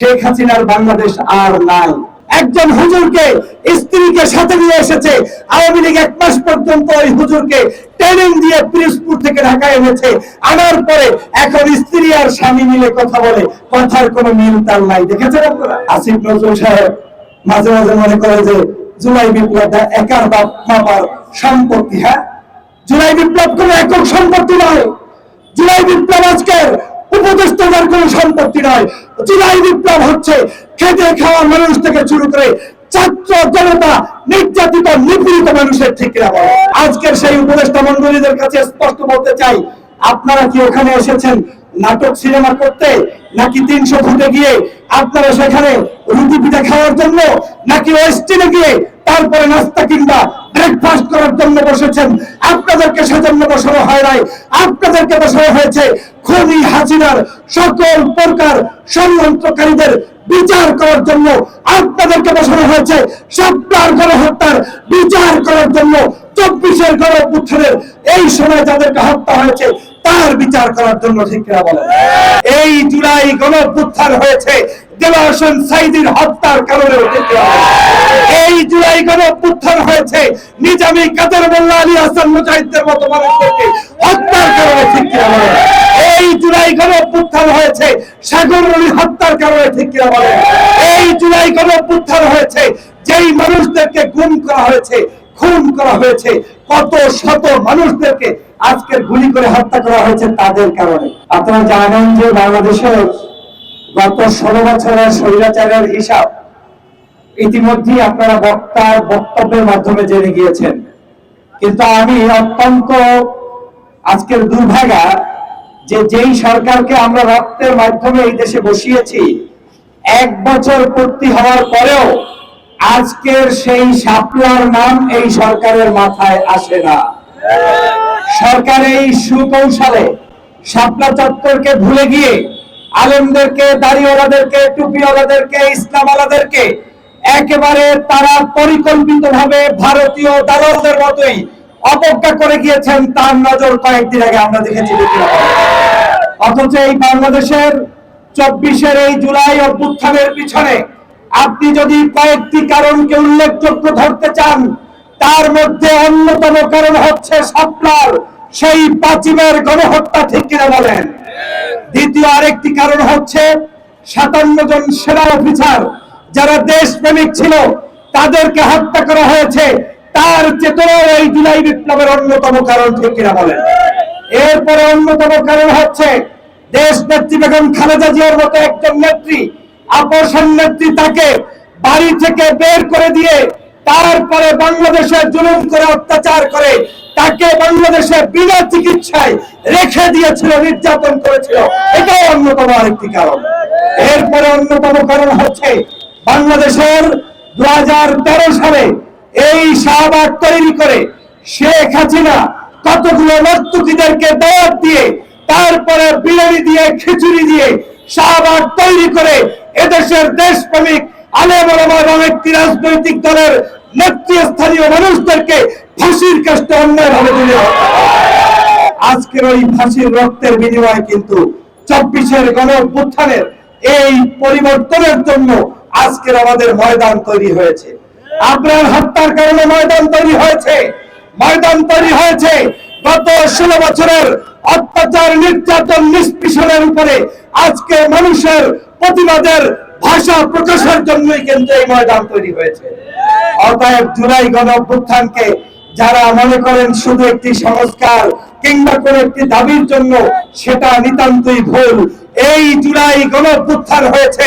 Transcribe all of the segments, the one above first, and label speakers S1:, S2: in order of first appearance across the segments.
S1: শেখ হাসিনার বাংলাদেশ আর নাই। একজন হুজুরকে স্ত্রীকে সাথে নিয়ে এসেছে। আওয়ামী লীগ এক মাস পর্যন্ত ওই হুজুরকে ট্রেনিং দিয়ে পিরিজপুর থেকে ঢাকা এনেছে। আনার পরে এখন স্ত্রী আর স্বামী মিলে কথা বলে। কথার কোনো মিল তাল নাই। দেখেছেন আসিফ নজরুল সাহেব মাঝে মাঝে মনে করে যে জুলাই বিপ্লবটা একার বাপ মাপার সম্পত্তি হ্যাঁ? জুলাই বিপ্লব কোনো একক সম্পত্তি নয়। জুলাই বিপ্লব আজকের উপদেষ্টাদের কোন সম্পত্তি নয়। জুলাই বিপ্লব হচ্ছে খেতে খাওয়া মানুষ থেকে শুরু করে ছাত্র জনতা, নির্যাতিত, নিপীড়িত মানুষের ঠিক আজকের সেই উপদেষ্টা মন্ডলীদের কাছে স্পষ্ট বলতে চাই, আপনারা কি ওখানে এসেছেন নাটক সিনেমা করতে, নাকি তিনশো ফুটে গিয়ে আপনারা সেখানে রুটি পিঠা খাওয়ার জন্য, নাকি ওয়েস্টিনে গিয়ে তারপরে নাস্তা কিংবা ব্রেকফাস্ট করার জন্য বসেছেন। আপনাদেরকে সেজন্য বসানো হয় নাই। আপনাদেরকে বসানো হয়েছে খুনি হাসিনার সকল প্রকার ষড়যন্ত্রকারীদের বিচার করার জন্য। আপনাদেরকে বসানো হয়েছে সপ্তাহ গণহত্যার বিচার করার জন্য চব্বিশের গণপুত্রের এই সময় যাদেরকে হত্যা হয়েছে, তার বিচার করার জন্য ঠিক বলেন? এই জুলাই গণপুত্থান হয়েছে দেওয়া হোসেন সাইদির হত্যার কারণে ঠিক? এই জুলাই গণপুত্থান হয়েছে। নিজামি কাদের মোল্লা আলী হাসান মুজাহিদদের মতো মানুষদেরকে হত্যার কারণে ঠিক? এই জুলাই হয়েছে, সাগর হত্যার কারণে ঠিক এই জুলাই হয়েছে, যেই মানুষদেরকে গুম করা হয়েছে, খুন করা হয়েছে, কত শত মানুষদেরকে আজকের গুলি করে হত্যা করা হয়েছে তাদের কারণে। আপনারা জানেন যে বাংলাদেশের গত ষোলো বছরের স্বৈরাচারের হিসাব ইতিমধ্যেই আপনারা বক্তার বক্তব্যের মাধ্যমে জেনে গিয়েছেন। কিন্তু আমি অত্যন্ত আজকের দুর্ভাগা যে যেই সরকারকে আমরা রক্তের মাধ্যমে এই দেশে বসিয়েছি, এক বছর পূর্তি হওয়ার পরেও আজকের সেই সাপলার নাম এই সরকারের মাথায় আসে না। সরকার এই সুকৌশলে শাপলা চত্বরকে ভুলে গিয়ে আলেমদেরকে, দাড়িওয়ালাদেরকে, টুপিওয়ালাদেরকে ইসলামওয়ালাদেরকে একেবারে তারা পরিকল্পিত ভাবে ভারতীয় দালালদের মতোই অবজ্ঞা করে গিয়েছেন, তার নজর কয়েকদিন আগে আমরা দেখেছি অথচ এই বাংলাদেশের চব্বিশের এই জুলাই অভ্যুত্থানের পিছনে আপনি যদি কয়েকটি কারণকে উল্লেখযোগ্য ধরতে চান, তার মধ্যে অন্যতম কারণ হচ্ছে সাপলার সেই পাচিমের গণহত্যা, ঠিক কিনা বলেন? দ্বিতীয় আরেকটি কারণ হচ্ছে সাতান্ন জন সেনা অফিসার যারা দেশপ্রেমিক ছিল, তাদেরকে হত্যা করা হয়েছে। তার চেতনাও এই জুলাই বিপ্লবের অন্যতম কারণ, ঠিক কিনা বলেন? এরপরে অন্যতম কারণ হচ্ছে দেশ নেত্রী বেগম খালেদা জিয়ার মতো একজন নেত্রী আপসের নেত্রী তাকে বাড়ি থেকে বের করে দিয়ে তারপরে বাংলাদেশে জুলুম করে অত্যাচার করে, তাকে বাংলাদেশে বিনা চিকিৎসায় রেখে দিয়েছিল, নির্যাতন করেছিল। এটাও অন্যতম আরেকটি কারণ। এরপরে অন্যতম কারণ হচ্ছে বাংলাদেশের দু সালে এই শাহবাগ তৈরি করে শেখ হাসিনা কতগুলো নর্তকীদেরকে দাওয়াত দিয়ে, তারপরে বিরিয়ানি দিয়ে, খিচুড়ি দিয়ে শাহবাগ তৈরি করে এদেশের দেশপ্রেমিক আলেম রাজনৈতিক দলের নেতৃস্থানীয় মানুষদেরকে ফাঁসির কাছে অন্যায়ভাবে তুলে আজকের ওই ফাঁসির রক্তের বিনিময়ে কিন্তু চব্বিশের গণ অভ্যুত্থানের এই পরিবর্তনের জন্য আজকের আমাদের ময়দান তৈরি হয়েছে। আপনার হত্যার কারণে ময়দান তৈরি হয়েছে। ময়দান তৈরি হয়েছে। গত ষোলো বছরের অত্যাচার, নির্যাতন, নিষ্পিষণের উপরে আজকে মানুষের প্রতিবাদের ভাষা প্রকাশের জন্যই কিন্তু এই ময়দান তৈরি হয়েছে। অতএব জুলাই গণ অভ্যুত্থানকে যারা মনে করেন শুধু একটি সংস্কার কিংবা কোন একটি দাবির জন্য, সেটা নিতান্তই ভুল। এই জুলাই গণ অভ্যুত্থান হয়েছে।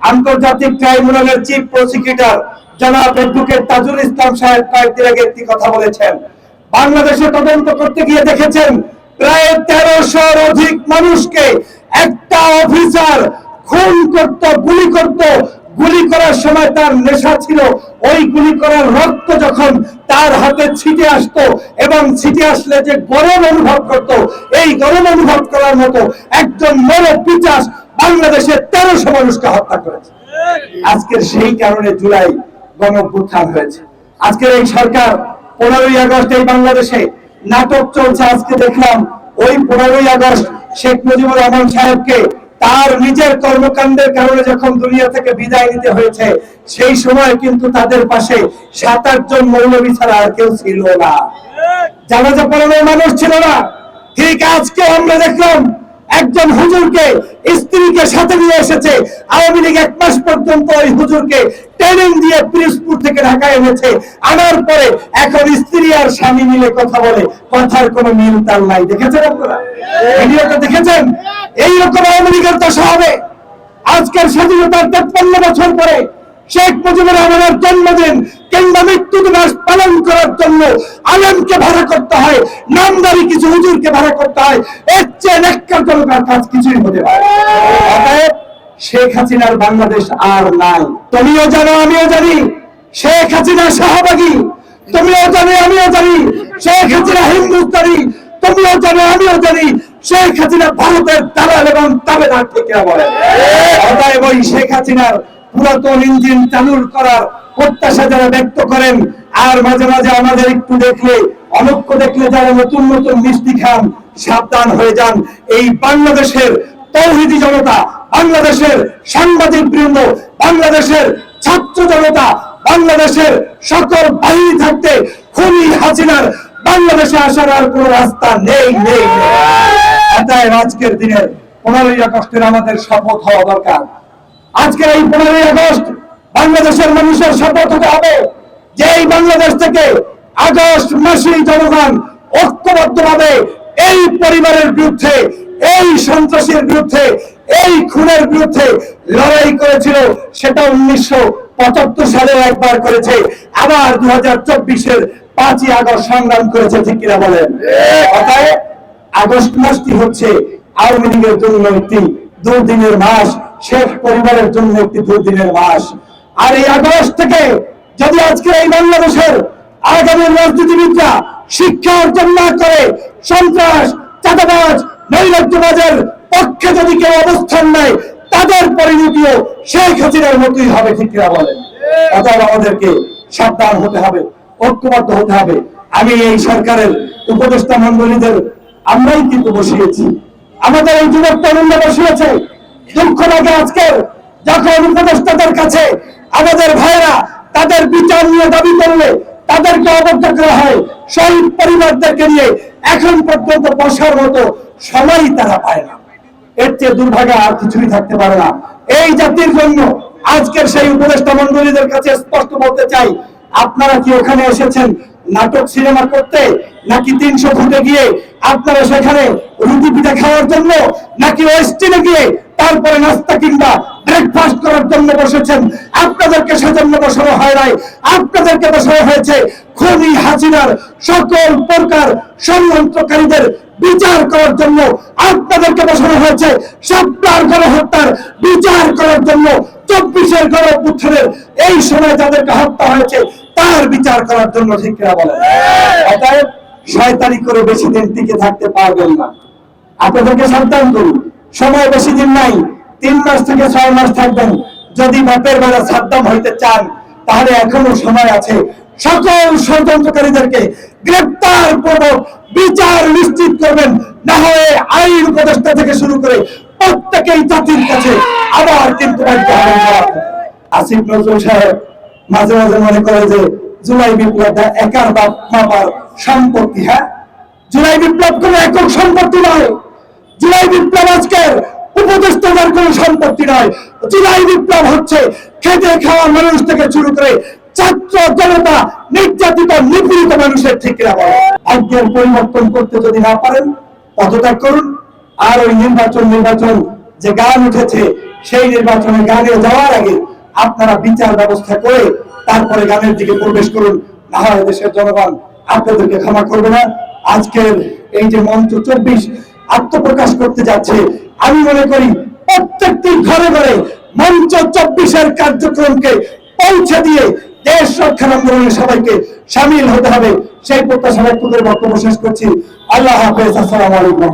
S1: আন্তর্জাতিক ট্রাইব্যুনালের চিফ প্রসিকিউটর জনাব অ্যাডভোকেট তাজুল ইসলাম সাহেব কয়েকদিন আগে একটি কথা বলেছেন। বাংলাদেশে তদন্ত করতে গিয়ে দেখেছেন প্রায় তেরোশোর অধিক মানুষকে একটা অফিসার খুন করত, গুলি করত। গুলি করার সময় তার নেশা ছিল। ওই গুলি করার রক্ত যখন তার হাতে ছিটে আসতো এবং ছিটে আসলে যে গরম অনুভব করত, এই গরম অনুভব করার মতো একজন মর পিচাস বাংলাদেশে তেরোশো মানুষকে হত্যা করেছে। আজকের সেই কারণে জুলাই গণ হয়েছে। আজকের এই সরকার পনেরোই আগস্ট এই বাংলাদেশে নাটক চলছে, আজকে দেখলাম ওই পনেরোই আগস্ট শেখ মুজিবুর রহমান সাহেবকে তার নিজের কর্মকাণ্ডের কারণে যখন দুনিয়া থেকে বিদায় নিতে হয়েছে, সেই সময় কিন্তু তাদের পাশে সাত আট জন মৌলবী ছাড়া আর কেউ ছিল না। জানাজা পড়ানোর মানুষ ছিল না। ঠিক আজকে আমরা দেখলাম একজন হুজুরকে স্ত্রীকে সাথে নিয়ে এসেছে। আওয়ামী লীগ এক মাস পর্যন্ত ওই হুজুরকে ট্রেনিং দিয়ে পিরিজপুর থেকে ঢাকা এনেছে। আনার পরে এখন স্ত্রী আর স্বামী মিলে কথা বলে। কথার কোনো মিল তাল নাই। দেখেছেন আপনারা? ভিডিওটা দেখেছেন? এইরকম আওয়ামী লীগের দশা হবে। আজকের স্বাধীনতার তেপ্পান্ন বছর পরে শেখ মুজিবুর রহমানের জন্মদিন কিংবা মৃত্যু দিবস পালন করার জন্য আলমকে ভাড়া করতে হয়, নামদারি কিছু হুজুরকে ভাড়া করতে হয়, এর চেয়ে নেককারজনকের কাজ কিছুই হতে পারে শেখ হাসিনার বাংলাদেশ আর নাই। তুমিও জানো, আমিও জানি, শেখ হাসিনা শাহবাগী। তুমিও জানো, আমিও জানি, শেখ হাসিনা হিন্দুস্তানি। তুমিও জানো, আমিও জানি, শেখ হাসিনা ভারতের দালাল এবং তাবেদার থেকে বলে। অতএব ওই শেখ হাসিনার পুরাতন ইঞ্জিন চালুর করার প্রত্যাশা যারা ব্যক্ত করেন, আর মাঝে মাঝে আমাদের একটু দেখলে অনক্য দেখলে যারা নতুন নতুন মিষ্টি খান, সাবধান হয়ে যান। এই বাংলাদেশের তৌহিদি জনতা, বাংলাদেশের সাংবাদিক বৃন্দ, বাংলাদেশের ছাত্র জনতা, বাংলাদেশের সকল বাহিনী থাকতে খুনি হাসিনার বাংলাদেশে আসার আর কোন রাস্তা নেই নেই নেই। অতএব আজকের দিনের পনেরোই আগস্টের আমাদের শপথ হওয়া দরকার। আজকের এই পনেরোই আগস্ট বাংলাদেশের মানুষের শপথ হতে হবে। যে এই বাংলাদেশ থেকে আগস্ট মাসেই জনগণ ঐক্যবদ্ধভাবে এই পরিবারের বিরুদ্ধে, এই সন্ত্রাসীর বিরুদ্ধে, এই খুনের বিরুদ্ধে লড়াই করেছিল, সেটা উনিশশো পঁচাত্তর সালে একবার করেছে। আবার দু হাজার চব্বিশের পাঁচই আগস্ট সংগ্রাম করেছে, ঠিক কিনা বলেন? অতএব আগস্ট মাসটি হচ্ছে আওয়ামী লীগের জন্য একটি দুদিনের মাস, শেখ পরিবারের জন্য একটি দুদিনের মাস। আর এই আগস্ট থেকে যদি আজকে এই বাংলাদেশের আগামী রাজনীতিবিদরা শিক্ষা অর্জন না করে সন্ত্রাস, চাঁদাবাজ, নৈরাজ্যবাজের পক্ষে যদি কেউ অবস্থান নেয়, তাদের পরিণতিও শেখ হাসিনার মতোই হবে, ঠিক কিনা বলেন? অতএব আমাদেরকে সাবধান হতে হবে, ঐক্যবদ্ধ হতে হবে। আমি এই সরকারের উপদেষ্টা মন্ডলীদের আমরাই কিন্তু বসিয়েছি। আমাদের এই যুবক তরুণরা বসিয়েছে। দুঃখ লাগে আজকের যখন উপদেষ্টাদের কাছে আমাদের ভাইরা তাদের বিচার নিয়ে দাবি করলে তাদেরকে অবজ্ঞা করা হয়। শহীদ পরিবারদেরকে নিয়ে এখন পর্যন্ত বসার মতো সময় তারা পায় না। এর চেয়ে দুর্ভাগ্য আর কিছুই থাকতে পারে না। এই জাতির জন্য আজকের সেই উপদেষ্টা মন্ডলীদের কাছে স্পষ্ট বলতে চাই, আপনারা কি ওখানে এসেছেন নাটক সিনেমা করতে, নাকি তিনশো ফুটে গিয়ে আপনারা সেখানে রুটি পিঠা খাওয়ার জন্য, নাকি ওয়েস্টিনে গিয়ে তারপরে নাস্তা কিংবা ব্রেকফাস্ট করার জন্য বসেছেন। আপনাদেরকে সেজন্য বসানো হয় নাই। আপনাদেরকে বসানো হয়েছে খুনি হাসিনার সকল প্রকার ষড়যন্ত্রকারীদের বিচার করার জন্য। আপনাদেরকে বসানো হয়েছে সপ্তাহ গণহত্যার বিচার করার জন্য চব্বিশের গণপুত্রের এই সময় যাদেরকে হত্যা হয়েছে, তার বিচার করার জন্য ঠিক কিনা বলেন? অতএব শয়তানি করে বেশি দিন টিকে থাকতে পারবেন না। আপনাদেরকে সাবধান করি সময় বেশি দিন নাই, তিন মাস থেকে ছয় মাস থাকবেন। যদি বাপের বেলা সাবধান হইতে চান, তাহলে এখনও সময় আছে। সকল ষড়যন্ত্রকারীদেরকে গ্রেপ্তার পূর্বক বিচার নিশ্চিত করবেন। না হয় আইন উপদেষ্টা থেকে শুরু করে প্রত্যেকেই জাতির কাছে আবার কিন্তু আসিফ নজরুল সাহেব, মাঝে মাঝে মনে করে যে জুলাই বিপ্লবটা একার বাপ বাবার সম্পত্তি হ্যাঁ? জুলাই বিপ্লব কোন একক সম্পত্তি নয়। জুলাই বিপ্লব আজকের উপদেষ্টাদের কোন সম্পত্তি নয় জুলাই বিপ্লব হচ্ছে খেতে খাওয়া মানুষ থেকে শুরু করে যে গান উঠেছে, সেই নির্বাচনে গানে যাওয়ার আগে আপনারা বিচার ব্যবস্থা করে তারপরে গানের দিকে প্রবেশ করুন। না হয় দেশের জনগণ আপনাদেরকে ক্ষমা করবে না। আজকের এই যে মঞ্চ চব্বিশ আত্মপ্রকাশ করতে যাচ্ছে। আমি মনে করি প্রত্যেকটি ঘরে ঘরে মঞ্চ চব্বিশের কার্যক্রমকে পৌঁছে দিয়ে দেশ রক্ষার আন্দোলনে সবাইকে সামিল হতে হবে। সেই প্রত্যাশা ব্যক্তদের বক্তব্য শেষ করছি। আল্লাহ হাফেজ। আসসালাম আলাইকুম।